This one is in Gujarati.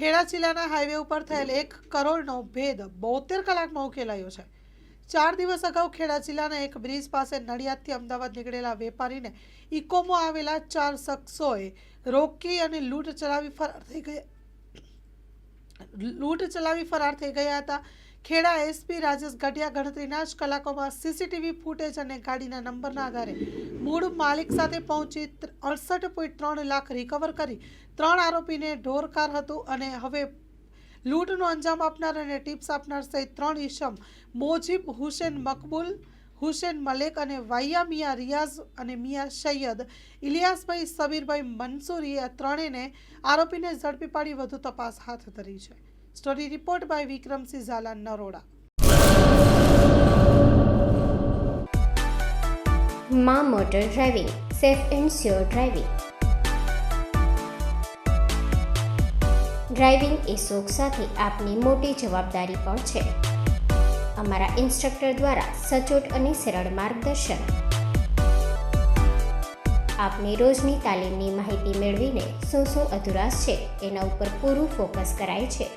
ખેડા જિલ્લાના હાઈવે ઉપર થયેલ એક કરોડનો ભેદ બોતેર કલાકમાં ઉકેલાયો છે. ચાર દિવસ અગાઉ ખેડા જિલ્લાના એક બ્રિજ પાસે નડિયાદથી અમદાવાદ નીકળેલા વેપારીને ઇકોમાં આવેલા ચાર શખ્સોએ રોકી અને લૂંટ ચલાવી ફરાર થઈ ગયા. લૂંટ ચલાવી ફરાર થઈ ગયા હતા. ખેડા એસપી રાજેશ ગઢિયા ગણતરીના જ કલાકોમાં સીસીટીવી ફૂટેજ અને ગાડીના નંબરના આધારે મૂળ માલિક સાથે પહોંચી અડસઠ પોઈન્ટ ત્રણ લાખ રિકવર કરી. ત્રણ આરોપીને ઢોરકાર હતું અને હવે લૂંટનો અંજામ આપનાર અને ટિપ્સ આપનાર સહિત ત્રણ ઈસમ મોજીબ, હુસેન મકબૂલ, હુસેન મલેક અને વાયા મિયા રિયાઝ અને મિયા સૈયદ, ઇલિયાસભાઈ, સબીરભાઈ મંસૂરી આ ત્રણેયને આરોપીને ઝડપી પાડી વધુ તપાસ હાથ ધરી છે. Story report by Vikramsinh Zala Naroda મા motor driving safe and sure driving driving એ શોખ સાથે આપની મોટી જવાબદારી પણ છે. અમારા ઇન્સ્ટ્રક્ટર દ્વારા સચોટ અને સરળ માર્ગદર્શન. આપની રોજની તાલીમની માહિતી મેળવીને શું શું અધુરાશ છે. એના ઉપર પૂરું ફોકસ કરાય છે.